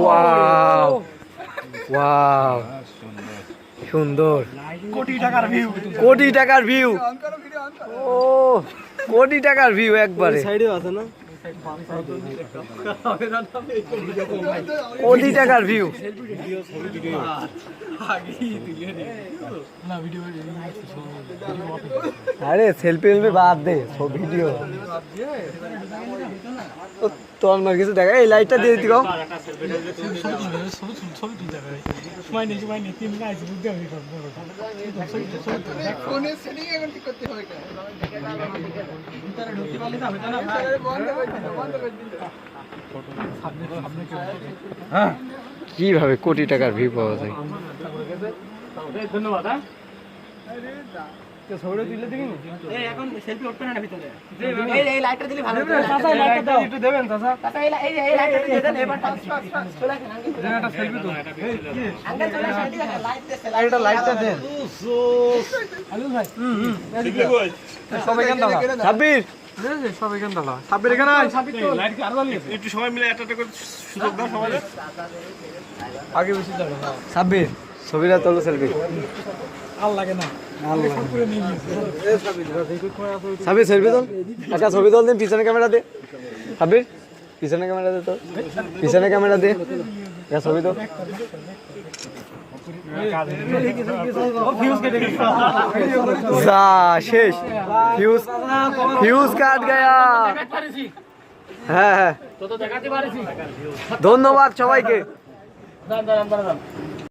Wow wow সুন্দর। কোটি টাকার ভিউ কোটি টাকার ভিউ ও কোটি টাকার ভিউ একবারে। সাইডে আছে না? কোটি টাকার ভিউ আরে সেলফি এলফি বাদ দে, সব ভিডিও তোর আমার কিছু দেখা এই লাইটটা দিয়ে দিও সময় কেন? কীভাবে কোটি টাকার ভিউ পাওয়া যায় ধন্যবাদ এখন সেলফি উঠবে না ভিতরে। এই এই লাইটটা দিলে ভালো চাচা লাইটটা দাও। একটু দেবেন চাচা চাচা এই এই এই লাইটটা দিয়ে দেন এবার চলে আসেন একটা সেলফি তো। আঙ্কেল চলে আসেন লাইট দিতে এটা লাইটটা দেন। আলু ভাই। সবাই কেন দাও সাব্বির। সবাই কেন দাও সাব্বির এখানে আয়। লাইট কি আরও জ্বালিয়ে একটু সবাই মিলে একটা করে সুযোগ দাও সবাই। আগে বেশি যাবে সাব্বির ছবিটা তোলো সেলফি আর লাগে না। করে নিয়ে নিয়েছে। সাব্বির সেলফি তোল। একটা ছবি তোল দিন পিছনে ক্যামেরা দে। সাব্বির পিছনে ক্যামেরা দে তোর। পিছনে ক্যামেরা দে। একটা ছবি তোল। ফিউজ কেটে গেছে যা শেষ। ফিউজ ফিউজ কাট গয়া। হ্যাঁ হ্যাঁ। ধন্যবাদ সবাইকে। দাঁড়ান দাঁড়ান দাঁড়ান।